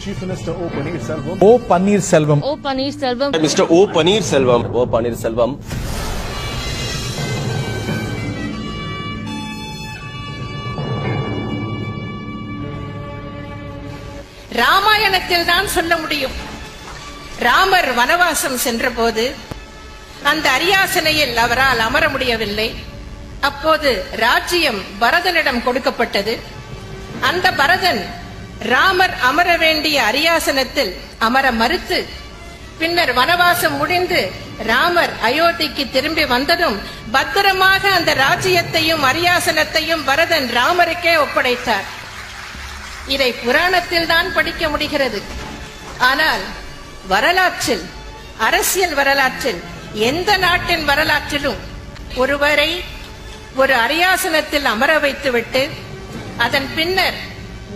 Chief Minister O. Pannirselvam. ஓ Panneerselvam O Pannirselvam, Mr. O. Paneerselvam. O. Paneerselvam. ராமாயணத்தில் தான் சொல்ல முடியும் ராமர் வனவாசம் சென்றபோது அந்த அரியாசனையில் அவரால் அமர முடியவில்லை அப்போது ராஜ்யம் பரதனிடம் கொடுக்கப்பட்டது அந்த பரதன் ராமர் அமர வேண்டிய அரியாசனத்தில் அமர மறுத்து பின்னர் வனவாசம் முடிந்து ராமர் அயோத்திக்கு திரும்பி வந்ததும் பத்திரமாக அந்த ராஜ்யத்தையும் அரியாசனத்தையும் பரதன் ராமருக்கே ஒப்படைத்தார். இதை புராணத்தில் தான் படிக்க முடிகிறது. ஆனால் வரலாற்றில் அரசியல் வரலாற்றில் எந்த நாட்டின் வரலாற்றிலும் ஒருவரை ஒரு அரியாசனத்தில் அமர வைத்துவிட்டு அதன் பின்னர்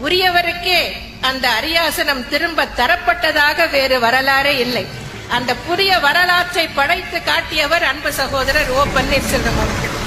உரியவருக்கே அந்த அரியாசனம் திரும்ப தரப்பட்டதாக வேறு வரலாறே இல்லை. அந்த புதிய வரலாற்றை படைத்து காட்டியவர் அன்பு சகோதரர் ஓ பன்னீர்செல்வம் அவர்கள்.